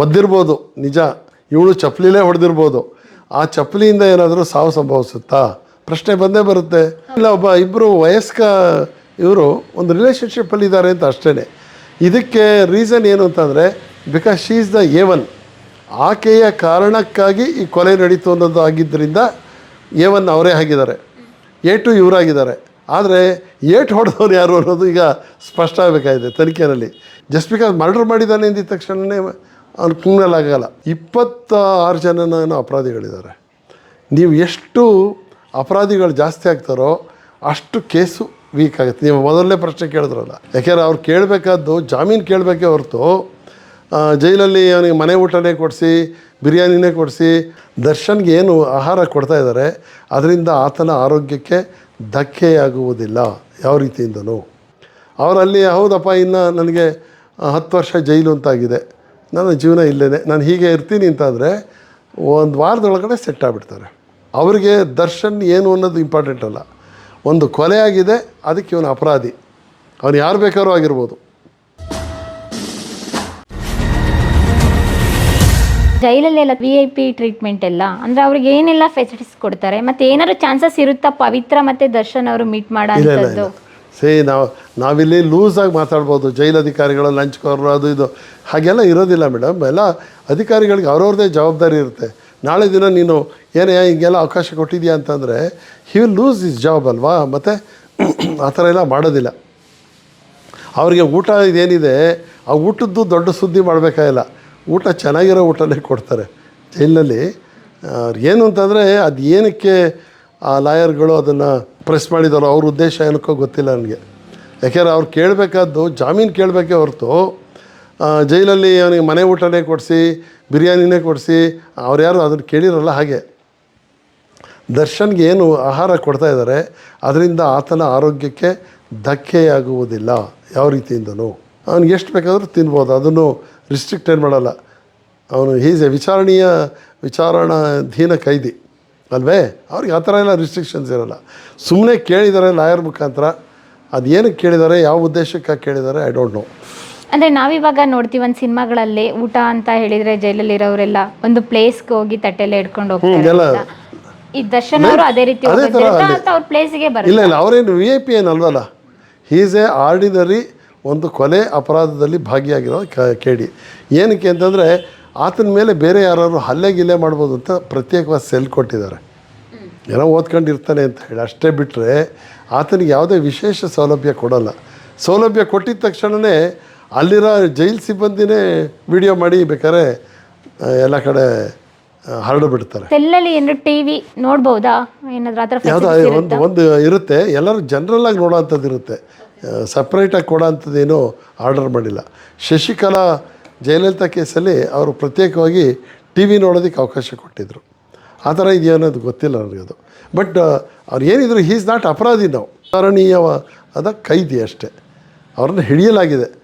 ಒದ್ದಿರ್ಬೋದು, ನಿಜ. ಇವಳು ಚಪ್ಪಲಿಲೇ ಹೊಡೆದಿರ್ಬೋದು. ಆ ಚಪ್ಪಲಿಯಿಂದ ಏನಾದರೂ ಸಾವು ಸಂಭವಿಸುತ್ತಾ? ಪ್ರಶ್ನೆ ಬಂದೇ ಬರುತ್ತೆ. ಇಲ್ಲ, ಒಬ್ಬ ಇಬ್ಬರು ವಯಸ್ಕ ಇವರು ಒಂದು ರಿಲೇಷನ್ಶಿಪ್ಪಲ್ಲಿ ಇದ್ದಾರೆ ಅಂತ ಅಷ್ಟೇ ಇದಕ್ಕೆ ರೀಸನ್ ಏನು ಅಂತಂದರೆ because she is the a ಆಕೆಯ ಕಾರಣಕ್ಕಾಗಿ ಈ ಕೊಲೆ ನಡೀತು ಅನ್ನೋದು ಆಗಿದ್ದರಿಂದ ಎ ಅವರೇ ಆಗಿದ್ದಾರೆ. ಎ ಟು ಇವರಾಗಿದ್ದಾರೆ. ಆದರೆ ಏಟ್ ಹೊಡೆದವ್ರು ಯಾರು ಅನ್ನೋದು ಈಗ ಸ್ಪಷ್ಟ ಆಗಬೇಕಾಗಿದೆ ತನಿಖೆಯಲ್ಲಿ. ಜಸ್ಟ್ ಬಿಕಾಸ್ ಮರ್ಡರ್ ಮಾಡಿದ್ದಾನೆ ಅಂದಿದ ತಕ್ಷಣವೇ ಅವ್ನು ಕ್ರಿಮಿನಲ್ ಇಪ್ಪತ್ತಾರು ಇಪ್ಪತ್ತ ಆರು ಜನ ಏನೋ ಅಪರಾಧಿಗಳಿದ್ದಾರೆ. ನೀವು ಎಷ್ಟು ಅಪರಾಧಿಗಳು ಜಾಸ್ತಿ ಆಗ್ತಾರೋ ಅಷ್ಟು ಕೇಸು ವೀಕ್ ಆಗುತ್ತೆ. ನೀವು ಮೊದಲನೇ ಪ್ರಶ್ನೆ ಕೇಳಿದ್ರಲ್ಲ. ಯಾಕೆಂದರೆ ಅವ್ರು ಕೇಳಬೇಕಾದ್ದು ಜಾಮೀನು ಕೇಳಬೇಕೇ ಹೊರತು ಜೈಲಲ್ಲಿ ಅವನಿಗೆ ಮನೆ ಊಟನೇ ಕೊಡಿಸಿ, ಬಿರಿಯಾನಿನೇ ಕೊಡಿಸಿ, ದರ್ಶನ್ಗೆ ಏನು ಆಹಾರ ಕೊಡ್ತಾ ಇದ್ದಾರೆ, ಅದರಿಂದ ಆತನ ಆರೋಗ್ಯಕ್ಕೆ ಧಕ್ಕೆಯಾಗುವುದಿಲ್ಲ ಯಾವ ರೀತಿಯಿಂದನೂ. ಅವರಲ್ಲಿ ಹೌದಪ್ಪ, ಇನ್ನು ನನಗೆ ಹತ್ತು ವರ್ಷ ಜೈಲು ಅಂತಾಗಿದೆ. ನನ್ನ ಜೀವನ ಇಲ್ಲೇ ನಾನು ಹೀಗೆ ಇರ್ತೀನಿ ಅಂತಂದರೆ ಒಂದು ವಾರದೊಳಗಡೆ ಸೆಟ್ ಆಗಿಬಿಡ್ತಾರೆ. ಅವರಿಗೆ ದರ್ಶನ್ ಏನು ಅನ್ನೋದು ಇಂಪಾರ್ಟೆಂಟ್ ಅಲ್ಲ. ಒಂದು ಕೊಲೆ ಆಗಿದೆ ಅದಕ್ಕೆ ಇವನು ಅಪರಾಧಿ. ಅವನು ಯಾರು ಬೇಕಾದ್ರೂ ಆಗಿರ್ಬೋದು. ಜೈಲಲ್ಲಿ ಎಲ್ಲ ವಿ ಐ ಪಿ ಟ್ರೀಟ್ಮೆಂಟ್ ಎಲ್ಲ ಅಂದ್ರೆ ಅವ್ರಿಗೆ ಏನೆಲ್ಲ ಫೆಸಿಲಿಟೀಸ್ ಕೊಡ್ತಾರೆ? ಮತ್ತೆ ಏನಾದ್ರು ಚಾನ್ಸಸ್ ಇರುತ್ತಾ ಪವಿತ್ರ ಮತ್ತೆ ದರ್ಶನ್ ಅವರು ಮೀಟ್ ಮಾಡೋ ಸೇ, ನಾವು, ನಾವಿಲ್ಲಿ ಲೂಸಾಗಿ ಮಾತಾಡ್ಬೋದು. ಜೈಲು ಅಧಿಕಾರಿಗಳು ಲಂಚ್ಕೋರು ಅದು ಇದು. ಹಾಗೆಲ್ಲ ಇರೋದಿಲ್ಲ ಮೇಡಮ್. ಎಲ್ಲ ಅಧಿಕಾರಿಗಳಿಗೆ ಅವ್ರವ್ರದ್ದೇ ಜವಾಬ್ದಾರಿ ಇರುತ್ತೆ. ನಾಳೆ ದಿನ ನೀನು, ಏನೇ ಹಿಂಗೆಲ್ಲ ಅವಕಾಶ ಕೊಟ್ಟಿದ್ಯಾ ಅಂತಂದರೆ he will lose his job ಅಲ್ವಾ? ಮತ್ತು ಆ ಥರ ಎಲ್ಲ ಮಾಡೋದಿಲ್ಲ. ಅವರಿಗೆ ಊಟ ಇದೇನಿದೆ, ಆ ಊಟದ್ದು ದೊಡ್ಡ ಸುದ್ದಿ ಮಾಡಬೇಕಾಗಿಲ್ಲ ಊಟ ಚೆನ್ನಾಗಿರೋ ಊಟನೇ ಕೊಡ್ತಾರೆ. ಜೈಲಿನಲ್ಲಿ ಏನು ಅಂತಂದರೆ, ಅದು ಏನಕ್ಕೆ ಆ ಲಾಯರ್ಗಳು ಅದನ್ನು ಪ್ರೆಸ್ ಮಾಡಿದಾರೋ ಅವ್ರ ಉದ್ದೇಶ ಏನಕ್ಕೋ ಗೊತ್ತಿಲ್ಲ ನನಗೆ. ಯಾಕೆಂದ್ರೆ ಅವ್ರು ಕೇಳಬೇಕಾದ್ದು, ಜಾಮೀನು ಕೇಳಬೇಕೇ ಹೊರತು ಜೈಲಲ್ಲಿ ಅವನಿಗೆ ಮನೆ ಊಟನೇ ಕೊಡಿಸಿ, ಬಿರಿಯಾನಿನೇ ಕೊಡಿಸಿ, ಅವ್ರು ಯಾರು ಅದನ್ನು ಕೇಳಿರಲ್ಲ ಹಾಗೆ. ದರ್ಶನ್ಗೆ ಏನು ಆಹಾರ ಕೊಡ್ತಾ ಇದ್ದಾರೆ, ಅದರಿಂದ ಆತನ ಆರೋಗ್ಯಕ್ಕೆ ಧಕ್ಕೆಯಾಗುವುದಿಲ್ಲ, ಯಾವ ರೀತಿಯಿಂದನೂ. ಅವ್ನಿಗೆ ಎಷ್ಟು ಬೇಕಾದರೂ ತಿನ್ಬೋದು, ಅದನ್ನು ರಿಸ್ಟ್ರಿಕ್ಟ್ ಏನು ಮಾಡಲ್ಲ. ಅವನು ಹೀಸ್ ಎ ವಿಚಾರಣೀಯ, ವಿಚಾರಣಾಧೀನ ಕೈದಿ. ಅಲ್ವೇ? ಅವ್ರಿಗೆ ಆ ಥರ ಎಲ್ಲ ರಿಸ್ಟ್ರಿಕ್ಷನ್ಸ್ ಇರೋಲ್ಲ. ಸುಮ್ಮನೆ ಕೇಳಿದ್ದಾರೆ ಲಾಯರ್ ಮುಖಾಂತರ. ಅದು ಏನಕ್ಕೆ ಕೇಳಿದ್ದಾರೆ ಯಾವ ಉದ್ದೇಶಕ್ಕೆ ಕೇಳಿದ್ದಾರೆ ಐ ಡೋಂಟ್ ನೋ ಅಂದ್ರೆ ನಾವಿವಾಗ ನೋಡ್ತೀವಿ ಒಂದು ಸಿನಿಮಾಗಳಲ್ಲಿ ಊಟ ಅಂತ ಹೇಳಿದ್ರೆ ಜೈಲಲ್ಲಿ ಇರೋರೆಲ್ಲ ಒಂದು ಪ್ಲೇಸ್ಗೆ ಹೋಗಿ ತಟ್ಟೆಲ್ಲ ಇಟ್ಕೊಂಡು ಹೋಗ್ತಾರೆ ಈ ದರ್ಶನ್ ಅವರು ಅದೇ ರೀತಿ ಅದೇ ಥರ ಅವ್ರ ಪ್ಲೇಸ್ಗೆ ಇಲ್ಲ ಬರುತ್ತೆ. ಇಲ್ಲ ಅವರೇನು ವಿ ಐ ಪಿ ಏನಲ್ವಲ್ಲ? ಹೀಸ್ ಎ ಆರ್ಡಿನರಿ ಒಂದು ಕೊಲೆ ಅಪರಾಧದಲ್ಲಿ ಭಾಗಿಯಾಗಿರೋ ಕ ಕೇಳಿ ಏನಕ್ಕೆ ಅಂತಂದರೆ ಆತನ ಮೇಲೆ ಬೇರೆ ಯಾರು ಹಲ್ಲೆ ಗಿಲ್ಲೆ ಮಾಡ್ಬೋದು ಅಂತ ಪ್ರತ್ಯೇಕವಾಗಿ ಸೆಲ್ ಕೊಟ್ಟಿದ್ದಾರೆ. ಏನೋ ಓದ್ಕೊಂಡಿರ್ತಾನೆ ಅಂತ ಹೇಳಿ. ಅಷ್ಟೇ ಬಿಟ್ಟರೆ ಆತನಿಗೆ ಯಾವುದೇ ವಿಶೇಷ ಸೌಲಭ್ಯ ಕೊಡೋಲ್ಲ. ಸೌಲಭ್ಯ ಕೊಟ್ಟಿದ ತಕ್ಷಣವೇ ಅಲ್ಲಿರೋ ಜೈಲ್ ಸಿಬ್ಬಂದಿನೇ ವಿಡಿಯೋ ಮಾಡಿ ಬೇಕಾದ್ರೆ ಎಲ್ಲ ಕಡೆ ಹರಡು ಬಿಡ್ತಾರೆ. ಸೆಲ್ಲಲ್ಲಿ ಏನಾದ್ರು ಟಿವಿ ನೋಡ್ಬೋದಾ? ಏನಾದ್ರು ಆ ಥರ ಯಾವುದೋ ಒಂದು ಒಂದು ಇರುತ್ತೆ. ಎಲ್ಲರೂ ಜನರಲ್ಲಾಗಿ ನೋಡೋವಂಥದ್ದು ಇರುತ್ತೆ ಸಪ್ರೇಟಾಗಿ ಕೊಡೋ ಅಂಥದ್ದೇನು ಆರ್ಡರ್ ಮಾಡಿಲ್ಲ. ಶಶಿಕಲಾ ಜಯಲಲಿತಾ ಕೇಸಲ್ಲಿ ಅವರು ಪ್ರತ್ಯೇಕವಾಗಿ ಟಿ ವಿ ನೋಡೋದಕ್ಕೆ ಅವಕಾಶ ಕೊಟ್ಟಿದ್ದರು ಆ ಥರ ಇದೆಯೋ ಅನ್ನೋದು ಗೊತ್ತಿಲ್ಲ ನನಗೆ ಅದು. ಬಟ್ ಅವ್ರು ಏನಿದ್ರು ಈಸ್ ನಾಟ್ ಅಪರಾಧಿ ನಾವು. ಅದ ಕೈದಿ ಅಷ್ಟೇ. ಅವ್ರನ್ನ ಹಿಡಿಯಲಾಗಿದೆ.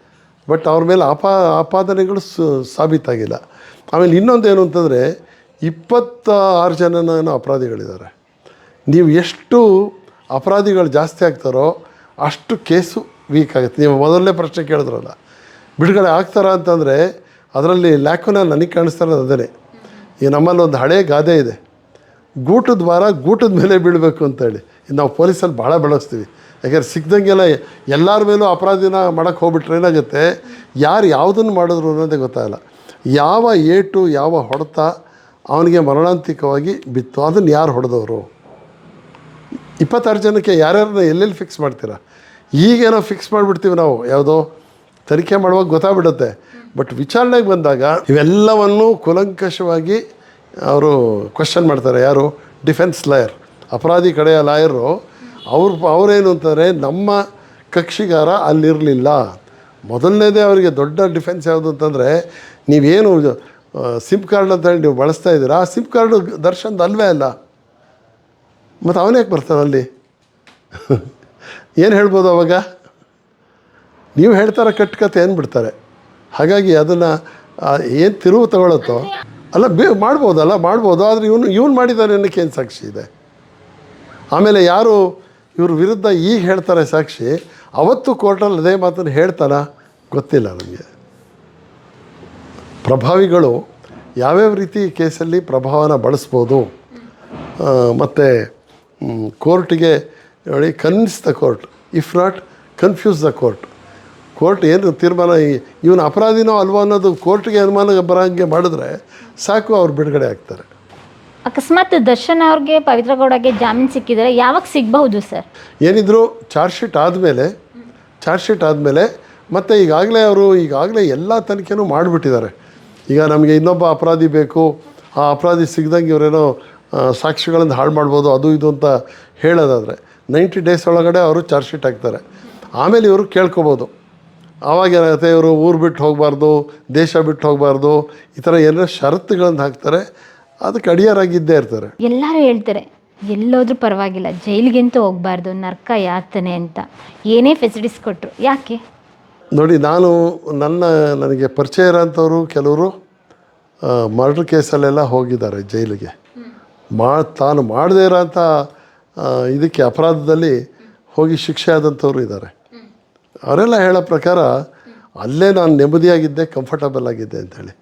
ಬಟ್ ಅವ್ರ ಮೇಲೆ ಆಪಾ, ಆಪಾದನೆಗಳು ಸು, ಸಾಬೀತಾಗಿಲ್ಲ. ಆಮೇಲೆ ಇನ್ನೊಂದು ಏನು ಅಂತಂದರೆ ಇಪ್ಪತ್ತ ಆರು ಜನ ಏನೋ ಅಪರಾಧಿಗಳಿದ್ದಾರೆ. ನೀವು ಎಷ್ಟು ಅಪರಾಧಿಗಳು ಜಾಸ್ತಿ ಆಗ್ತಾರೋ ಅಷ್ಟು ಕೇಸು ವೀಕ್ ಆಗುತ್ತೆ. ನೀವು ಮೊದಲನೇ ಪ್ರಶ್ನೆ ಕೇಳಿದ್ರಲ್ಲ ಬಿಡುಗಡೆ ಆಗ್ತಾರಾ ಅಂತಂದರೆ ಅದರಲ್ಲಿ ಲ್ಯಾಕುನ ನನಗೆ ಕಾಣಿಸ್ತಾ ಇರೋದು ಅದೇ ಈ ನಮ್ಮಲ್ಲಿ ಒಂದು ಹಳೆ ಗಾದೆ ಇದೆ. ಗೂಟದ ವಾರ ಗೂಟದ ಮೇಲೆ ಬೀಳಬೇಕು ಅಂತೇಳಿ ಇದು ನಾವು ಪೊಲೀಸಲ್ಲಿ ಭಾಳ ಬೆಳೆಸ್ತೀವಿ ಯಾಕೆಂದ್ರೆ ಸಿಕ್ದಂಗೆಲ್ಲ ಎಲ್ಲರ ಮೇಲೂ ಅಪರಾಧಿನ ಮಾಡೋಕ್ಕೆ ಹೋಗ್ಬಿಟ್ರೆ ಏನಾಗುತ್ತೆ? ಯಾರು ಯಾವುದನ್ನು ಮಾಡಿದ್ರು ಅನ್ನೋದೇ ಗೊತ್ತಾಗಲ್ಲ. ಯಾವ ಏಟು, ಯಾವ ಹೊಡೆತ ಅವನಿಗೆ ಮರಣಾಂತಿಕವಾಗಿ ಬಿತ್ತು. ಅದನ್ನು ಯಾರು ಹೊಡೆದವರು? ಇಪ್ಪತ್ತಾರು ಜನಕ್ಕೆ ಯಾರ್ಯಾರನ್ನ ಎಲ್ಲೆಲ್ಲಿ ಫಿಕ್ಸ್ ಮಾಡ್ತೀರಾ? ಈಗೇನೋ ಫಿಕ್ಸ್ ಮಾಡಿಬಿಡ್ತೀವಿ ನಾವು. ಯಾವುದೋ? ತನಿಖೆ ಮಾಡುವಾಗ ಗೊತ್ತಾಗ್ಬಿಡುತ್ತೆ. ಬಟ್ ವಿಚಾರಣೆಗೆ ಬಂದಾಗ ಇವೆಲ್ಲವನ್ನು ಕೂಲಂಕಷವಾಗಿ ಅವರು ಕ್ವಶನ್ ಮಾಡ್ತಾರೆ. ಯಾರು? ಡಿಫೆನ್ಸ್ ಲಾಯರ್ ಅಪರಾಧಿ ಕಡೆಯ ಲಾಯರು ಅವ್ರು, ಅವರೇನು ಅಂತಾರೆ? ನಮ್ಮ ಕಕ್ಷಿಗಾರ ಅಲ್ಲಿರಲಿಲ್ಲ. ಮೊದಲನೇದೇ ಅವರಿಗೆ ದೊಡ್ಡ ಡಿಫೆನ್ಸ್ ಯಾವುದು ಅಂತಂದರೆ ನೀವೇನು ಸಿಮ್ ಕಾರ್ಡ್ ಅಂತ ನೀವು ಬಳಸ್ತಾ ಇದ್ದೀರಾ? ಆ ಸಿಮ್ ಕಾರ್ಡು ದರ್ಶನ್ದು ಅಲ್ವೇ ಅಲ್ಲ. ಮತ್ತು ಅವನೇ ಯಾಕೆ ಬರ್ತಾನೆ ಅಲ್ಲಿ? ಏನು ಹೇಳ್ಬೋದು ಅವಾಗ? ನೀವು ಹೇಳ್ತಾರೋ ಕಟ್ಕತೆ ಏನು ಬಿಡ್ತಾರೆ ಹಾಗಾಗಿ ಅದನ್ನು ಏನು ತಿರುವು ತಗೊಳತ್ತೋ, ಅಲ್ಲ, ಬೇ, ಮಾಡ್ಬೋದಲ್ಲ, ಮಾಡ್ಬೋದು, ಆದರೆ ಇವನು ಇವನು ಮಾಡಿದ್ದಾನೆ ಅನ್ನೋಕ್ಕೆ ಏನು ಸಾಕ್ಷಿ ಇದೆ? ಆಮೇಲೆ ಯಾರು ಇವ್ರ ವಿರುದ್ಧ ಈಗ ಹೇಳ್ತಾರೆ ಸಾಕ್ಷಿ, ಅವತ್ತು ಕೋರ್ಟಲ್ಲಿ ಅದೇ ಮಾತನ್ನು ಹೇಳ್ತಾನ ಗೊತ್ತಿಲ್ಲ ನನಗೆ ಪ್ರಭಾವಿಗಳು ಯಾವ್ಯಾವ ರೀತಿ ಕೇಸಲ್ಲಿ ಪ್ರಭಾವನ ಬಳಸ್ಬೋದು? ಮತ್ತು ಕೋರ್ಟಿಗೆ ನೋಡಿ convince the court if not confuse the court court ಏನು ತೀರ್ಮಾನ ಇವನು ಅಪರಾಧಿನೋ ಅಲ್ವೋ ಅನ್ನೋದು ಕೋರ್ಟ್ಗೆ ಅನುಮಾನ ಬರೋಂಗೆ ಮಾಡಿದ್ರೆ ಸಾಕು ಅವ್ರು ಬಿಡುಗಡೆ ಆಗ್ತಾರೆ. ಅಕಸ್ಮಾತ್ ದರ್ಶನ್ ಅವ್ರಿಗೆ ಪವಿತ್ರಗೌಡಗೆ ಜಾಮೀನು ಸಿಕ್ಕಿದರೆ ಯಾವಾಗ ಸಿಗಬಹುದು ಸರ್? ಏನಿದ್ರು ಚಾರ್ಜ್ ಶೀಟ್ ಆದಮೇಲೆ ಚಾರ್ಜ್ ಶೀಟ್ ಆದಮೇಲೆ ಮತ್ತು ಈಗಾಗಲೇ ಅವರು ಈಗಾಗಲೇ ಎಲ್ಲ ತನಿಖೆನೂ ಮಾಡಿಬಿಟ್ಟಿದ್ದಾರೆ. ಈಗ ನಮಗೆ ಇನ್ನೊಬ್ಬ ಅಪರಾಧಿ ಬೇಕು ಆ ಅಪರಾಧಿ ಸಿಗ್ದಂಗೆ ಇವರೇನೋ ಸಾಕ್ಷಿಗಳನ್ನು ಹಾಳು ಮಾಡ್ಬೋದು ಅದು ಇದು ಅಂತ ಹೇಳೋದಾದರೆ ನೈಂಟಿ ಡೇಸ್ ಒಳಗಡೆ ಅವರು ಚಾರ್ಜ್ ಶೀಟ್ ಹಾಕ್ತಾರೆ. ಆಮೇಲೆ ಇವರು ಕೇಳ್ಕೊಬೋದು. ಆವಾಗ ಏನಾಗುತ್ತೆ ಇವರು ಊರು ಬಿಟ್ಟು ಹೋಗಬಾರ್ದು ದೇಶ ಬಿಟ್ಟು ಹೋಗಬಾರ್ದು ಈ ಥರ ಏನಾರ ಷರತ್ತುಗಳನ್ನು ಹಾಕ್ತಾರೆ. ಅದಕ್ಕೆ ಅಡಿಯಾರಾಗಿದ್ದೇ ಇರ್ತಾರೆ. ಎಲ್ಲರೂ ಹೇಳ್ತಾರೆ ಎಲ್ಲೋದ್ರೂ ಪರವಾಗಿಲ್ಲ ಜೈಲಿಗೆಂತೂ ಹೋಗಬಾರ್ದು ನರ್ಕ ಯಾತನೆ ಅಂತ. ಏನೇ ಫೆಸಿಲಿಟೀಸ್ ಕೊಟ್ಟರು ಯಾಕೆ? ನೋಡಿ ನಾನು ನನ್ನ ನನಗೆ ಪರಿಚಯ ಇರೋಂಥವ್ರು ಕೆಲವರು ಮರ್ಡ್ರ್ ಕೇಸಲ್ಲೆಲ್ಲ ಹೋಗಿದ್ದಾರೆ ಜೈಲಿಗೆ. ಮಾ ತಾನು ಮಾಡದೇ ಇರೋಂಥ ಇದಕ್ಕೆ ಅಪರಾಧದಲ್ಲಿ ಹೋಗಿ ಶಿಕ್ಷೆ ಆದಂಥವ್ರು ಇದ್ದಾರೆ. ಅವರೆಲ್ಲ ಹೇಳೋ ಪ್ರಕಾರ ಅಲ್ಲೇ ನಾನು ನೆಮ್ಮದಿಯಾಗಿದ್ದೆ ಕಂಫರ್ಟಬಲ್ ಆಗಿದ್ದೆ ಅಂಥೇಳಿ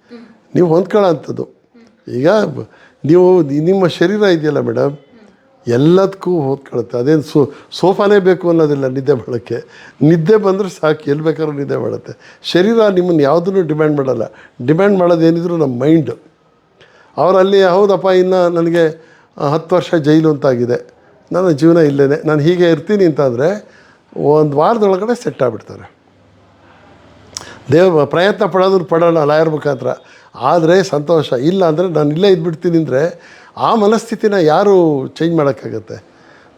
ನೀವು ಹೊಂದ್ಕೊಳ್ಳೋ ಅಂಥದ್ದು. ಈಗ ನೀವು ನಿಮ್ಮ ಶರೀರ ಇದೆಯಲ್ಲ ಮೇಡಮ್ ಎಲ್ಲದಕ್ಕೂ ಹೊತ್ಕೊಳ್ಳುತ್ತೆ ಅದೇನು ಸೋ, ಸೋಫಾನೇ ಬೇಕು ಅನ್ನೋದಿಲ್ಲ ನಿದ್ದೆ ಮಾಡೋಕ್ಕೆ. ನಿದ್ದೆ ಬಂದರೆ ಸಾಕು, ಎಲ್ಲಿ ಬೇಕಾದ್ರೂ ನಿದ್ದೆ ಮಾಡುತ್ತೆ. ಶರೀರ ನಿಮ್ಮನ್ನು ಯಾವುದನ್ನು ಡಿಮ್ಯಾಂಡ್ ಮಾಡಲ್ಲ. ಡಿಮ್ಯಾಂಡ್ ಮಾಡೋದೇನಿದ್ರು ನಮ್ಮ ಮೈಂಡು ಅವರಲ್ಲಿ, ಹೌದಪ್ಪ, ಇನ್ನು ನನಗೆ ಹತ್ತು ವರ್ಷ ಜೈಲು ಅಂತಾಗಿದೆ ನನ್ನ ಜೀವನ ಇಲ್ಲೇ ನಾನು ಹೀಗೆ ಇರ್ತೀನಿ ಅಂತಂದರೆ ಒಂದು ವಾರದೊಳಗಡೆ ಸೆಟ್ ಆಗಿಬಿಡ್ತಾರೆ. ದೇವ, ಪ್ರಯತ್ನ ಪಡೋದ್ರ ಪಡೋಣ ಲಾಯರ್ ಮುಖಾಂತರ. ಆದರೆ ಸಂತೋಷ. ಇಲ್ಲ ಅಂದರೆ ನಾನು ಇಲ್ಲೇ ಇದ್ಬಿಡ್ತೀನಿ ಅಂದರೆ ಆ ಮನಸ್ಥಿತಿನ ಯಾರು ಚೇಂಜ್ ಮಾಡೋಕ್ಕಾಗತ್ತೆ?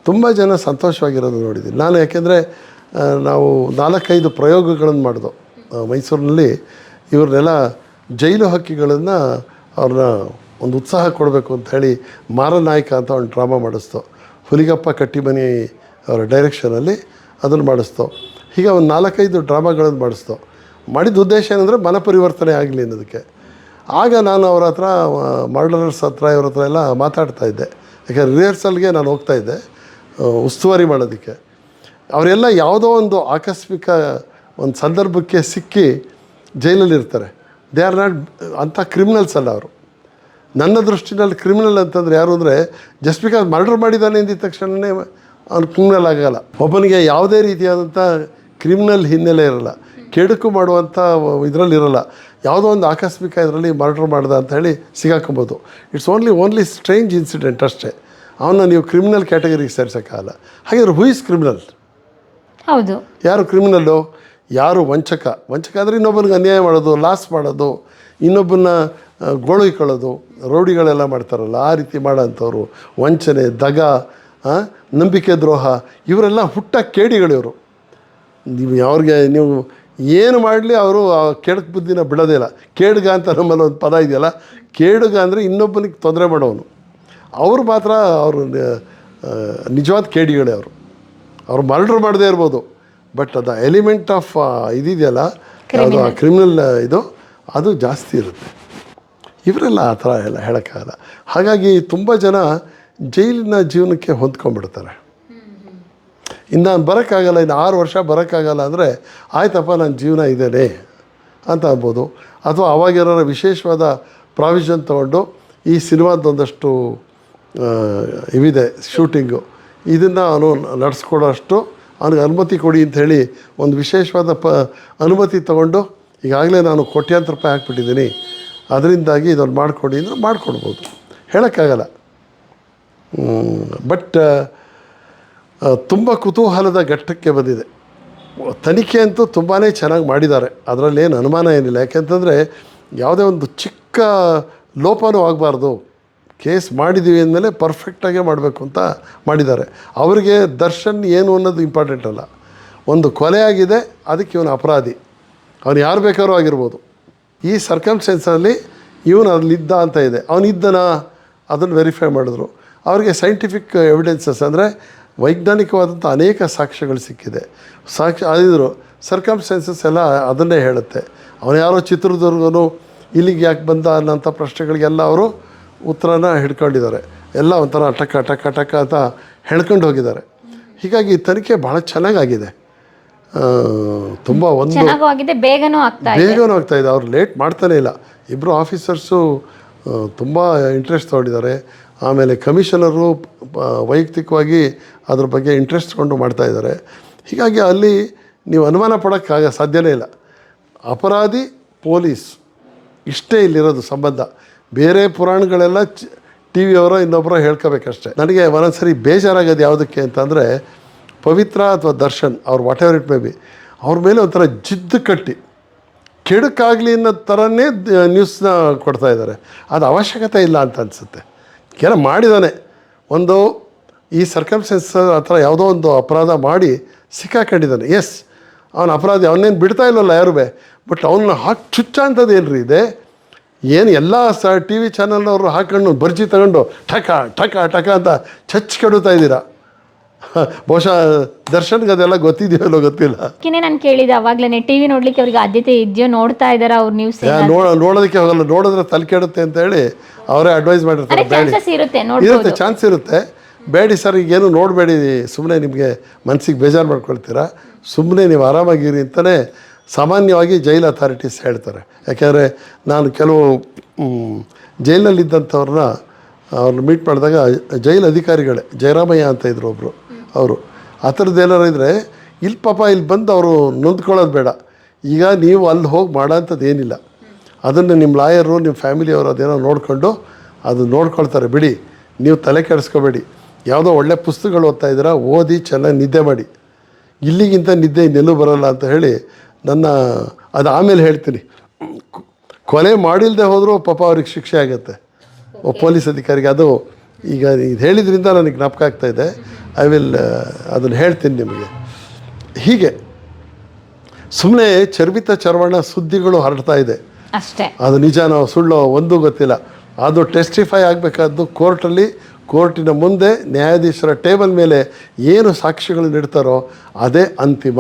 ತುಂಬ ಜನ ಸಂತೋಷವಾಗಿರೋದು ನೋಡಿದ್ದೀನಿ. ನಾನು ಯಾಕೆಂದರೆ ನಾವು ನಾಲ್ಕೈದು ಪ್ರಯೋಗಗಳನ್ನು ಮಾಡಿದೋ ಮೈಸೂರಿನಲ್ಲಿ. ಇವ್ರನ್ನೆಲ್ಲ ಜೈಲು ಹಕ್ಕಿಗಳನ್ನು ಅವ್ರನ್ನ ಒಂದು ಉತ್ಸಾಹ ಕೊಡಬೇಕು ಅಂತ ಹೇಳಿ ಮಾರನಾಯಕ ಅಂತ ಒಂದು ಡ್ರಾಮಾ ಮಾಡಿಸ್ತು. ಹುಲಿಗಪ್ಪ ಕಟ್ಟಿಮನಿ ಅವರ ಡೈರೆಕ್ಷನಲ್ಲಿ ಅದನ್ನು ಮಾಡಿಸ್ತೋ. ಹೀಗೆ ಒಂದು ನಾಲ್ಕೈದು ಡ್ರಾಮಾಗಳನ್ನು ಮಾಡಿಸ್ತೋ. ಮಾಡಿದ ಉದ್ದೇಶ ಏನಂದರೆ ಮನ ಪರಿವರ್ತನೆ ಆಗಲಿ ಅನ್ನೋದಕ್ಕೆ. ಆಗ ನಾನು ಅವ್ರ ಹತ್ರ, ಮರ್ಡರರ್ಸ್ ಹತ್ರ, ಇವ್ರ ಹತ್ರ ಎಲ್ಲ ಮಾತಾಡ್ತಾ ಇದ್ದೆ. ಯಾಕಂದರೆ ರಿಹರ್ಸಲ್ಗೆ ನಾನು ಹೋಗ್ತಾ ಇದ್ದೆ ಉಸ್ತುವಾರಿ ಮಾಡೋದಕ್ಕೆ. ಅವರೆಲ್ಲ ಯಾವುದೋ ಒಂದು ಆಕಸ್ಮಿಕ ಒಂದು ಸಂದರ್ಭಕ್ಕೆ ಸಿಕ್ಕಿ ಜೈಲಲ್ಲಿ ಇರ್ತಾರೆ. ದೇ ಆರ್ ನಾಟ್ ಅಂಥ ಕ್ರಿಮಿನಲ್ಸ್ ಅಲ್ಲ ಅವರು. ನನ್ನ ದೃಷ್ಟಿನಲ್ಲಿ ಕ್ರಿಮಿನಲ್ ಅಂತಂದರೆ ಯಾರು ಅಂದರೆ ಜಸ್ಟ್ ಬಿಕಾಸ್ ಮರ್ಡರ್ ಮಾಡಿದ್ದಾನೆ ಅಂದಿದ್ದ ತಕ್ಷಣವೇ ಅವ್ನು ಕ್ರಿಮಿನಲ್ ಆಗಲ್ಲ. ಒಬ್ಬನಿಗೆ ಯಾವುದೇ ರೀತಿಯಾದಂಥ ಕ್ರಿಮಿನಲ್ ಹಿನ್ನೆಲೆ ಇರಲ್ಲ. ಕೆಡುಕು ಮಾಡುವಂಥ ಇದರಲ್ಲಿ ಇರಲ್ಲ. ಯಾವುದೋ ಒಂದು ಆಕಸ್ಮಿಕ ಇದರಲ್ಲಿ ಮರ್ಡರ್ ಮಾಡ್ದ ಅಂತ ಹೇಳಿ ಸಿಗಾಕೊಬೋದು it's only only strange incident ಅಷ್ಟೇ. ಅವನ್ನ ನೀವು ಕ್ರಿಮಿನಲ್ ಕ್ಯಾಟಗರಿಗೆ ಸೇರಿಸೋಕ್ಕಾಗಲ್ಲ. ಹಾಗಾದ್ರೆ ಹೂ ಇಸ್ ಕ್ರಿಮಿನಲ್ ಹೌದು. ಯಾರು ಕ್ರಿಮಿನಲ್ಲು ಯಾರು ವಂಚಕ? ವಂಚಕ ಅಂದರೆ ಇನ್ನೊಬ್ಬನಿಗೆ ಅನ್ಯಾಯ ಮಾಡೋದು ಲಾಸ್ ಮಾಡೋದು ಇನ್ನೊಬ್ಬನ ಗೋಳು ಗೋಳುಕೊಳ್ಳೋದು ರೌಡಿಗಳೆಲ್ಲ ಮಾಡ್ತಾರಲ್ಲ. ಆ ರೀತಿ ಮಾಡೋಂಥವ್ರು ವಂಚನೆ ದಗ ನಂಬಿಕೆ ದ್ರೋಹ, ಇವರೆಲ್ಲ ಹುಟ್ಟ ಕೇಡಿಗಳು ಇವರು. ನೀವು ಅವ್ರಿಗೆ ನೀವು ಏನು ಮಾಡಲಿ ಅವರು ಆ ಕೆಡಕ್ ಬುದ್ಧಿನ ಬಿಡೋದೇ ಇಲ್ಲ. ಕೇಡುಗ ಅಂತ ನಮ್ಮಲ್ಲಿ ಒಂದು ಪದ ಇದೆಯಲ್ಲ, ಕೇಡುಗ ಅಂದರೆ ಇನ್ನೊಬ್ಬನಿಗೆ ತೊಂದರೆ ಮಾಡೋನು. ಅವರು ಮಾತ್ರ ಅವರು ನಿಜವಾದ ಕೇಡಿಗಳೇ ಅವರು. ಅವ್ರು ಮರ್ಡ್ರ್ ಮಾಡದೇ ಇರ್ಬೋದು. ಬಟ್ ಅದು ಎಲಿಮೆಂಟ್ ಆಫ್ ಇದಿದೆಯಲ್ಲ, ಯಾವುದು ಆ ಕ್ರಿಮಿನಲ್ ಇದು, ಅದು ಜಾಸ್ತಿ ಇರುತ್ತೆ. ಇವರೆಲ್ಲ ಆ ಥರ ಎಲ್ಲ ಹೇಳೋಕ್ಕಾಗಲ್ಲ. ಹಾಗಾಗಿ ತುಂಬ ಜನ ಜೈಲಿನ ಜೀವನಕ್ಕೆ ಹೊಂದ್ಕೊಂಡ್ಬಿಡ್ತಾರೆ. ಇನ್ನು ನಾನು ಬರೋಕ್ಕಾಗಲ್ಲ, ಇನ್ನು ಆರು ವರ್ಷ ಬರೋಕ್ಕಾಗಲ್ಲ ಅಂದರೆ, ಆಯ್ತಪ್ಪ ನನ್ನ ಜೀವನ ಇದೇನೆ ಅಂತ ಅನ್ಬೋದು. ಅಥವಾ ಅವಾಗಿರೋ ವಿಶೇಷವಾದ ಪ್ರಾವಿಷನ್ ತೊಗೊಂಡು ಈ ಸಿನಿಮಾದೊಂದಷ್ಟು ಇವಿದೆ, ಶೂಟಿಂಗು. ಇದನ್ನು ಅವನು ನಡೆಸ್ಕೊಡೋಷ್ಟು ಅವನಿಗೆ ಅನುಮತಿ ಕೊಡಿ ಅಂತ ಹೇಳಿ ಒಂದು ವಿಶೇಷವಾದ ಪ, ಅನುಮತಿ ತೊಗೊಂಡು ಈಗಾಗಲೇ ನಾನು ಕೋಟ್ಯಾಂತರ ರೂಪಾಯಿ ಹಾಕ್ಬಿಟ್ಟಿದ್ದೀನಿ. ಅದರಿಂದಾಗಿ ಇದನ್ನು ಮಾಡಿಕೊಡಿ ಅಂದರೆ ಮಾಡಿಕೊಡ್ಬೋದು. ಹೇಳೋಕ್ಕಾಗಲ್ಲ. ಬಟ್ ತುಂಬ ಕುತೂಹಲದ ಘಟ್ಟಕ್ಕೆ ಬಂದಿದೆ. ತನಿಖೆ ಅಂತೂ ತುಂಬಾ ಚೆನ್ನಾಗಿ ಮಾಡಿದ್ದಾರೆ. ಅದರಲ್ಲಿ ಏನು ಅನುಮಾನ ಏನಿಲ್ಲ. ಯಾಕೆಂತಂದರೆ ಯಾವುದೇ ಒಂದು ಚಿಕ್ಕ ಲೋಪನೂ ಆಗಬಾರ್ದು. ಕೇಸ್ ಮಾಡಿದ್ದೀವಿ ಅಂದಮೇಲೆ ಪರ್ಫೆಕ್ಟಾಗೇ ಮಾಡಬೇಕು ಅಂತ ಮಾಡಿದ್ದಾರೆ. ಅವರಿಗೆ ದರ್ಶನ್ ಏನು ಅನ್ನೋದು ಇಂಪಾರ್ಟೆಂಟ್ ಅಲ್ಲ. ಒಂದು ಕೊಲೆ ಆಗಿದೆ, ಅದಕ್ಕೆ ಇವನು ಅಪರಾಧಿ. ಅವನು ಯಾರು ಬೇಕಾದ್ರೂ ಆಗಿರ್ಬೋದು. ಈ ಸರ್ಕಮ್ಸ್ಟೆನ್ಸಲ್ಲಿ ಇವನು ಅಲ್ಲಿದ್ದ ಅಂತ ಇದೆ. ಅವನಿದ್ದನಾ ಅದನ್ನು ವೆರಿಫೈ ಮಾಡಿದ್ರು. ಅವರಿಗೆ ಸೈಂಟಿಫಿಕ್ ಎವಿಡೆನ್ಸಸ್ ಅಂದರೆ ವೈಜ್ಞಾನಿಕವಾದಂಥ ಅನೇಕ ಸಾಕ್ಷ್ಯಗಳು ಸಿಕ್ಕಿದೆ. ಸಾಕ್ಷ್ಯ ಅದಿದ್ರು ಸರ್ಕಮ್ಸ್ಟೆನ್ಸಸ್ ಎಲ್ಲ ಅದನ್ನೇ ಹೇಳುತ್ತೆ. ಅವನು ಯಾರೋ ಚಿತ್ರದುರ್ಗನು ಇಲ್ಲಿಗೆ ಯಾಕೆ ಬಂದ ಅನ್ನೋಂಥ ಪ್ರಶ್ನೆಗಳಿಗೆಲ್ಲ ಅವರು ಉತ್ತರನ ಹಿಡ್ಕೊಂಡಿದ್ದಾರೆ. ಎಲ್ಲ ಒಂಥರ ಟಕ ಟಕ ಟಕ ಅಂತ ಹೇಳ್ಕೊಂಡು ಹೋಗಿದ್ದಾರೆ. ಹೀಗಾಗಿ ತನಿಖೆ ಭಾಳ ಚೆನ್ನಾಗಾಗಿದೆ. ತುಂಬ ಒಂದು ಬೇಗನೂ ಬೇಗನೂ ಆಗ್ತಾ ಇದೆ. ಅವ್ರು ಲೇಟ್ ಮಾಡ್ತಾನೇ ಇಲ್ಲ. ಇಬ್ಬರು ಆಫೀಸರ್ಸು ತುಂಬ ಇಂಟ್ರೆಸ್ಟ್ ತೊಗೊಂಡಿದ್ದಾರೆ. ಆಮೇಲೆ ಕಮಿಷನರು ವೈಯಕ್ತಿಕವಾಗಿ ಅದ್ರ ಬಗ್ಗೆ ಇಂಟ್ರೆಸ್ಟ್ ಕೊಂಡು ಮಾಡ್ತಾ ಇದ್ದಾರೆ. ಹೀಗಾಗಿ ಅಲ್ಲಿ ನೀವು ಅನುಮಾನ ಪಡೋಕ್ಕಾಗ ಸಾಧ್ಯವೇ ಇಲ್ಲ. ಅಪರಾಧಿ, ಪೊಲೀಸ್, ಇಷ್ಟೇ ಇಲ್ಲಿರೋದು ಸಂಬಂಧ. ಬೇರೆ ಪುರಾಣಗಳೆಲ್ಲ ಟಿ ವಿಯವರೋ ಇನ್ನೊಬ್ಬರೋ ಹೇಳ್ಕೋಬೇಕಷ್ಟೇ. ನನಗೆ ಒಂದೊಂದ್ಸರಿ ಬೇಜಾರಾಗೋದು ಯಾವುದಕ್ಕೆ ಅಂತಂದರೆ, ಪವಿತ್ರ ಅಥವಾ ದರ್ಶನ್ ಅವ್ರು whatever it may be ಅವ್ರ ಮೇಲೆ ಒಂಥರ ಜಿದ್ದು ಕಟ್ಟಿ, ಕೆಡುಕಾಗಲಿ ಅನ್ನೋ ಥರನೇ ನ್ಯೂಸ್ನ ಕೊಡ್ತಾ ಇದ್ದಾರೆ. ಅದು ಅವಶ್ಯಕತೆ ಇಲ್ಲ ಅಂತ ಅನಿಸುತ್ತೆ. ಏನೋ ಮಾಡಿದ್ದಾನೆ ಒಂದು ಈ ಸರ್ಕಮ್ಸೆನ್ಸ್ ಆ ಯಾವುದೋ ಒಂದು ಅಪರಾಧ ಮಾಡಿ ಸಿಕ್ಕಾಕೊಂಡಿದ್ದಾನೆ. ಎಸ್ ಅವನ ಅಪರಾಧಿ ಅವನೇನು ಬಿಡ್ತಾ ಇಲ್ಲಲ್ಲ ಯಾರು ಬಟ್ ಅವನ್ನ ಹಾಕಿ ಚುಚ್ಚ ಅಂಥದ್ದು ಇದೆ? ಏನು ಎಲ್ಲ ಸ ಟಿ ವಿ ಚಾನಲ್ನವರು ಹಾಕೊಂಡು ಬರ್ಜಿ ತಗೊಂಡು ಠಕ ಠಕ ಠಕ ಅಂತ ಚಚ್ ಕೆಡುತ್ತಾ ಇದ್ದೀರಾ? ಬಹುಶಃ ದರ್ಶನ್ಗೆ ಅದೆಲ್ಲ ಗೊತ್ತಿದೆಯಲ್ಲೋ ಗೊತ್ತಿಲ್ಲ. ಅದಕ್ಕೆ ನಾನು ಕೇಳಿದೆ ಅವಾಗ್ಲೇ ಟಿವಿ ನೋಡ್ಲಿಕ್ಕೆ ಅವ್ರಿಗೆ ಆದ್ಯತೆ ಇದೆಯೋ ನೋಡ್ತಾ ಇದಾರ ಅವ್ರ ನ್ಯೂಸ್ ಯಾ, ನೋಡ ನೋಡೋದಕ್ಕೆ ಹೋಗಲ್ಲ ನೋಡಿದ್ರೆ ತಲೆ ಕೆಡುತ್ತೆ ಅಂತ ಹೇಳಿ ಅವರೇ ಅಡ್ವೈಸ್ ಮಾಡಿರ್ತಾರೆ ಬೇಡಿ ಚಾನ್ಸಸ್ ಇರುತ್ತೆ ನೋಡ್ಬೋದು. ಇರುತ್ತೆ ಚಾನ್ಸ್ ಇರುತ್ತೆ. ಬೇಡಿ ಸರ್ ಈಗೇನು ನೋಡಬೇಡಿ ಸುಮ್ಮನೆ ನಿಮಗೆ ಮನಸ್ಸಿಗೆ ಬೇಜಾರು ಮಾಡ್ಕೊಳ್ತೀರಾ? ಸುಮ್ಮನೆ ನೀವು ಆರಾಮಾಗಿರಿ ಅಂತಲೇ ಸಾಮಾನ್ಯವಾಗಿ ಜೈಲ್ ಅಥಾರಿಟೀಸ್ ಹೇಳ್ತಾರೆ. ಯಾಕೆಂದರೆ ನಾನು ಕೆಲವು ಮ್, ಜೈಲಲ್ಲಿದ್ದಂಥವ್ರನ್ನ ಅವ್ರನ್ನ ಮೀಟ್ ಮಾಡಿದಾಗ ಜೈಲ್ ಅಧಿಕಾರಿಗಳೇ ಜಯರಾಮಯ್ಯ ಅಂತ ಇದ್ರು ಒಬ್ಬರು ಅವರು. ಆ ಥರದ್ದು ಏನಾರು ಇದ್ದರೆ ಇಲ್ಲಿ ಪಾಪ ಇಲ್ಲಿ ಬಂದು ಅವರು ನೊಂದ್ಕೊಳ್ಳೋದು ಬೇಡ. ಈಗ ನೀವು ಅಲ್ಲಿ ಹೋಗಿ ಮಾಡೋಂಥದ್ದು ಏನಿಲ್ಲ. ಅದನ್ನು ನಿಮ್ಮ ಲಾಯರು ನಿಮ್ಮ ಫ್ಯಾಮಿಲಿಯವರು ಅದೇನೋ ನೋಡಿಕೊಂಡು ಅದು ನೋಡ್ಕೊಳ್ತಾರೆ. ಬಿಡಿ ನೀವು ತಲೆ ಕೆಡಿಸ್ಕೋಬೇಡಿ. ಯಾವುದೋ ಒಳ್ಳೆ ಪುಸ್ತಕಗಳು ಓದ್ತಾ ಇದ್ದೀರಾ ಓದಿ ಚೆನ್ನಾಗಿ ನಿದ್ದೆ ಮಾಡಿ. ಇಲ್ಲಿಗಿಂತ ನಿದ್ದೆ ಇನ್ನೆಲ್ಲೂ ಬರೋಲ್ಲ ಅಂತ ಹೇಳಿ ನನ್ನ ಅದು ಆಮೇಲೆ ಹೇಳ್ತೀನಿ. ಕೊಲೆ ಮಾಡಿಲ್ಲದೆ ಹೋದರೂ ಪಾಪ ಅವ್ರಿಗೆ ಶಿಕ್ಷೆ ಆಗುತ್ತೆ. ಪೊಲೀಸ್ ಅಧಿಕಾರಿಗೆ. ಅದು ಈಗ ಇದು ಹೇಳಿದ್ರಿಂದ ನನಗೆ ಜ್ಞಾಪಕ ಆಗ್ತಾಯಿದೆ ಇದೆ. ಐ ವಿಲ್ ಅದನ್ನು ಹೇಳ್ತೀನಿ ನಿಮಗೆ. ಹೀಗೆ ಸುಮ್ಮನೆ ಚರ್ಬಿತ ಚರ್ವಣ ಸುದ್ದಿಗಳು ಹರಡ್ತಾ ಇದೆ. ಅಷ್ಟೇ. ಅದು ನಿಜನೋ ಸುಳ್ಳೋ ಒಂದೂ ಗೊತ್ತಿಲ್ಲ. ಅದು ಟೆಸ್ಟಿಫೈ ಆಗಬೇಕಾದ್ದು ಕೋರ್ಟಲ್ಲಿ ಕೋರ್ಟಿನ ಮುಂದೆ ನ್ಯಾಯಾಧೀಶರ ಟೇಬಲ್ ಮೇಲೆ ಏನು ಸಾಕ್ಷಿಗಳು ನೀಡ್ತಾರೋ ಅದೇ ಅಂತಿಮ.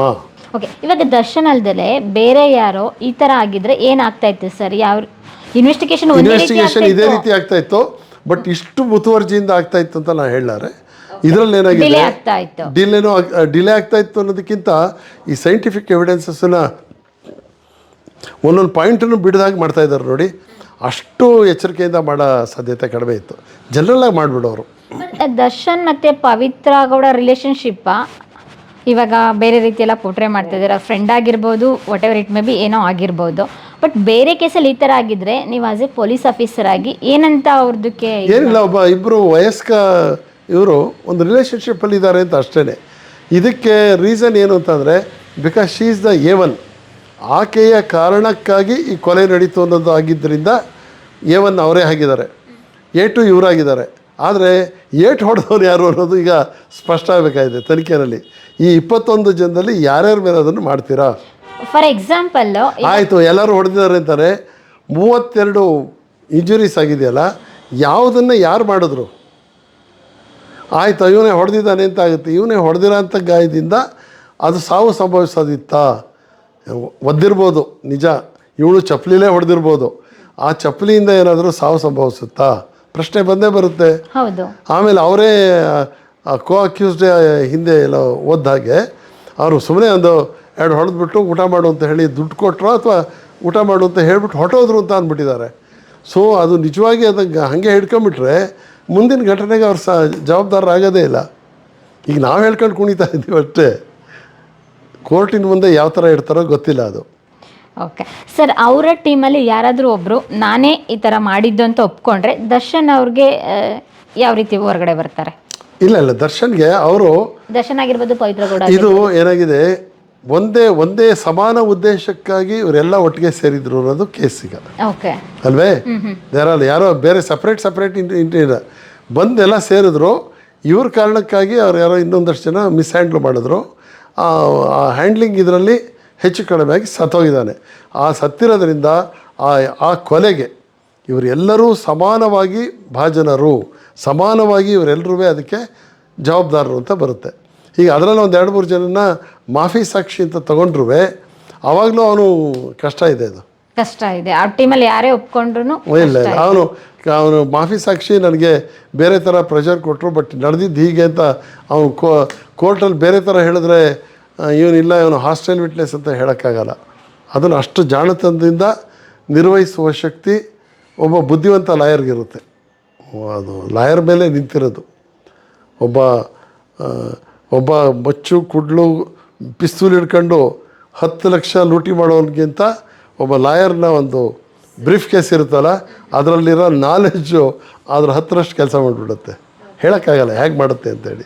ಓಕೆ ಇವಾಗ ದರ್ಶನ್ ಅಲ್ದಲೆ ಬೇರೆ ಯಾರೋ ಈ ಥರ ಆಗಿದ್ರೆ ಏನಾಗ್ತಾ ಇತ್ತು ಸರ್? ಯಾವ ಇನ್ವೆಸ್ಟಿಗೇಷನ್ ಇನ್ವೆಸ್ಟಿಗೇಷನ್ ಇದೇ ರೀತಿ ಆಗ್ತಾ ಇತ್ತು ಬಟ್ ಇಷ್ಟು ಮುತುವರ್ಜಿಯಿಂದ ಆಗ್ತಾ ಇತ್ತು ಅಂತ ನಾನು ಹೇಳಾರೆ ಇದರಲ್ಲಿ ಏನಾಗಿದೆ? Delay ಆಗ್ತಾ ಇತ್ತು. ಡಿಲೇನೋ ಡಿಲೇ ಆಗ್ತಾ ಇತ್ತು ಅನ್ನೋದಕ್ಕಿಂತ ಈ ಸೈಂಟಿಫಿಕ್ ಎವಿಡೆನ್ಸಸ್ನ ಒಂದೊಂದು ಪಾಯಿಂಟನ್ನು ಬಿಡದಾಗಿ ಮಾಡ್ತಾ ಇದ್ದಾರೆ ನೋಡಿ. ಅಷ್ಟು ಎಚ್ಚರಿಕೆಯಿಂದ ಮಾಡೋ ಸಾಧ್ಯತೆ ಕಡಿಮೆ ಇತ್ತು. ಜನರಲ್ಲಾಗಿ ಮಾಡಿಬಿಡೋರು. ದರ್ಶನ್ ಮತ್ತೆ ಪವಿತ್ರ ಗೌಡ ರಿಲೇಶನ್ಶಿಪ್ಪ ಇವಾಗ ಬೇರೆ ರೀತಿಯೆಲ್ಲ ಪೋಟ್ರೆ ಮಾಡ್ತಾ ಇದ್ದಾರೆ. ಫ್ರೆಂಡ್ ಆಗಿರ್ಬೋದು whatever it may be ಏನೋ ಆಗಿರ್ಬೋದು. ಬಟ್ ಬೇರೆ ಕೇಸಲ್ಲಿ ಈ ಥರ ಆಗಿದ್ರೆ ನೀವು ಆಸ್ ಎ ಪೊಲೀಸ್ ಆಫೀಸರ್ ಆಗಿ ಏನಂತ ಅವ್ರದಕ್ಕೆ ಏನಿಲ್ಲ ಒಬ್ಬ ಇಬ್ಬರು ವಯಸ್ಕ ಇವರು ಒಂದು ರಿಲೇಷನ್ಶಿಪ್ಪಲ್ಲಿ ಇದ್ದಾರೆ ಅಂತ ಅಷ್ಟೇ ಇದಕ್ಕೆ ರೀಸನ್ ಏನು ಅಂತಂದರೆ because she is the a one ಆಕೆಯ ಕಾರಣಕ್ಕಾಗಿ ಈ ಕೊಲೆ ನಡೀತು ಅನ್ನೋದು ಆಗಿದ್ದರಿಂದ ಎ ಒನ್ ಅವರೇ ಆಗಿದ್ದಾರೆ. ಎ ಟು ಇವರಾಗಿದ್ದಾರೆ ಆದರೆ ಏಟ್ ಹೊಡೆದವ್ರು ಯಾರು ಅನ್ನೋದು ಈಗ ಸ್ಪಷ್ಟ ಆಗಬೇಕಾಗಿದೆ ತನಿಖೆಯಲ್ಲಿ. ಈ ಇಪ್ಪತ್ತೊಂದು ಜನದಲ್ಲಿ ಯಾರ್ಯಾರ ಮೇಲೆ ಅದನ್ನು ಮಾಡ್ತೀರಾ? ಫಾರ್ ಎಕ್ಸಾಂಪಲ್ ಆಯಿತು ಎಲ್ಲರೂ ಹೊಡೆದಿದ್ದಾರೆ ಅಂತಾರೆ. ಮೂವತ್ತೆರಡು ಇಂಜುರೀಸ್ ಆಗಿದೆಯಲ್ಲ ಯಾವುದನ್ನು ಯಾರು ಮಾಡಿದ್ರು? ಆಯಿತು ಇವನೇ ಹೊಡೆದಿದ್ದಾನೆ ಅಂತ ಆಗುತ್ತೆ ಇವನೇ ಹೊಡೆದಿರೋ ಅಂಥ ಗಾಯದಿಂದ ಅದು ಸಾವು ಸಂಭವಿಸೋದಿತ್ತಾ? ಒದ್ದಿರ್ಬೋದು ನಿಜ. ಇವಳು ಚಪ್ಪಲಿಲೇ ಹೊಡೆದಿರ್ಬೋದು. ಆ ಚಪ್ಪಲಿಯಿಂದ ಏನಾದರೂ ಸಾವು ಸಂಭವಿಸುತ್ತಾ? ಪ್ರಶ್ನೆ ಬಂದೇ ಬರುತ್ತೆ. ಹೌದು. ಆಮೇಲೆ ಅವರೇ ಕೋ ಅಕ್ಯೂಸ್ಡ್ ಹಿಂದೆ ಎಲ್ಲ ಓದ್ದ ಹಾಗೆ ಅವರು ಸುಮ್ಮನೆ ಒಂದು ಎರಡು ಹೊಡೆದ್ಬಿಟ್ಟು ಊಟ ಮಾಡು ಅಂತ ಹೇಳಿ ದುಡ್ಡು ಕೊಟ್ಟರು ಅಥವಾ ಊಟ ಮಾಡು ಅಂತ ಹೇಳಿಬಿಟ್ಟು ಹೊಟ್ಟೋದ್ರು ಅಂತ ಅಂದ್ಬಿಟ್ಟಿದ್ದಾರೆ. ಸೊ ಅದು ನಿಜವಾಗಿ ಅದಕ್ಕೆ ಹಾಗೆ ಹಿಡ್ಕೊಂಬಿಟ್ರೆ ಮುಂದಿನ ಘಟನೆಗೆ ಅವ್ರು ಸಹ ಜವಾಬ್ದಾರರಾಗೋದೇ ಇಲ್ಲ. ಈಗ ನಾವು ಹೇಳ್ಕೊಂಡು ಕುಣಿತಾ ಇದ್ದೀವಿ ಅಷ್ಟೇ. ಕೋರ್ಟಿನ ಮುಂದೆ ಯಾವ ಥರ ಇಡ್ತಾರೋ ಗೊತ್ತಿಲ್ಲ ಅದು. ಓಕೆ ಸರ್ ಅವರ ಟೀಮಲ್ಲಿ ಯಾರಾದರೂ ಒಬ್ಬರು ನಾನೇ ಈ ಥರ ಮಾಡಿದ್ದು ಅಂತ ಒಪ್ಕೊಂಡ್ರೆ ದರ್ಶನ್ ಅವ್ರಿಗೆ ಯಾವ ರೀತಿ ಹೊರಗಡೆ ಬರ್ತಾರೆ? ಇಲ್ಲ ಇಲ್ಲ. ದರ್ಶನ್ಗೆ ಅವರು ದರ್ಶನ್ ಆಗಿರ್ಬೋದು ಪವಿತ್ರ ಗೌಡ ಇದು ಏನಾಗಿದೆ ಒಂದೇ ಒಂದೇ ಸಮಾನ ಉದ್ದೇಶಕ್ಕಾಗಿ ಇವರೆಲ್ಲ ಒಟ್ಟಿಗೆ ಸೇರಿದ್ರು ಅನ್ನೋದು ಕೇಸ್ ಈಗ. ಅಲ್ವೇ? ಯಾರಲ್ಲ ಯಾರೋ ಬೇರೆ ಸಪ್ರೇಟ್ ಸಪ್ರೇಟ್ ಇಂಟಿನ ಬಂದೆಲ್ಲ ಸೇರಿದ್ರು ಇವ್ರ ಕಾರಣಕ್ಕಾಗಿ ಅವ್ರು ಯಾರೋ ಇನ್ನೊಂದಷ್ಟು ಜನ ಮಿಸ್ ಹ್ಯಾಂಡ್ಲ್ ಮಾಡಿದ್ರು. ಆ ಹ್ಯಾಂಡ್ಲಿಂಗ್ ಇದರಲ್ಲಿ ಹೆಚ್ಚು ಕಡಿಮೆಯಾಗಿ ಸತ್ತೋಗಿದ್ದಾನೆ. ಆ ಸತ್ತಿರೋದ್ರಿಂದ ಆ ಆ ಕೊಲೆಗೆ ಇವರೆಲ್ಲರೂ ಸಮಾನವಾಗಿ ಭಾಜನರು. ಸಮಾನವಾಗಿ ಇವರೆಲ್ಲರೂ ಅದಕ್ಕೆ ಜವಾಬ್ದಾರರು ಅಂತ ಬರುತ್ತೆ. ಈಗ ಅದರಲ್ಲಿ ಒಂದು ಎರಡು ಮೂರು ಜನನ ಮಾಫಿ ಸಾಕ್ಷಿ ಅಂತ ತಗೊಂಡ್ರು ಅವಾಗಲೂ ಅವನು ಕಷ್ಟ ಇದೆ ಅದು. ಕಷ್ಟ ಇದೆ. ಆ ಟೀಮಲ್ಲಿ ಯಾರೇ ಒಪ್ಕೊಂಡ್ರು ಇಲ್ಲ ಇಲ್ಲ. ಅವನು ಅವನು ಮಾಫಿ ಸಾಕ್ಷಿ ನನಗೆ ಬೇರೆ ಥರ ಪ್ರೆಷರ್ ಕೊಟ್ಟರು ಬಟ್ ನಡೆದಿದ್ದು ಹೀಗೆ ಅಂತ ಅವನು ಕೋ ಕೋರ್ಟಲ್ಲಿ ಬೇರೆ ಥರ ಹೇಳಿದ್ರೆ ಇವನಿಲ್ಲ ಇವನು ಹಾಸ್ಟೆಲ್ ವಿಟ್ನೆಸ್ ಅಂತ ಹೇಳೋಕ್ಕಾಗಲ್ಲ. ಅದನ್ನು ಅಷ್ಟು ಜಾಣತನದಿಂದ ನಿರ್ವಹಿಸುವ ಶಕ್ತಿ ಒಬ್ಬ ಬುದ್ಧಿವಂತ ಲಾಯರ್ಗಿರುತ್ತೆ ಅದು ಲಾಯರ್ ಮೇಲೆ ನಿಂತಿರೋದು. ಒಬ್ಬ ಒಬ್ಬ ಮಚ್ಚು, ಕುಡ್ಲು, ಪಿಸ್ತೂಲ್ ಹಿಡ್ಕೊಂಡು ಹತ್ತು ಲಕ್ಷ ಲೂಟಿ ಮಾಡೋನಿಗಿಂತ ಒಬ್ಬ ಲಾಯರ್ನ ಒಂದು ಬ್ರೀಫ್ ಕೇಸ್ ಇರುತ್ತಲ್ಲ, ಅದರಲ್ಲಿರೋ ನಾಲೆಡ್ಜು ಅದ್ರ ಹತ್ತರಷ್ಟು ಕೆಲಸ ಮಾಡಿಬಿಡುತ್ತೆ. ಹೇಳೋಕ್ಕಾಗಲ್ಲ, ಹೇಗೆ ಮಾಡುತ್ತೆ ಅಂತೇಳಿ.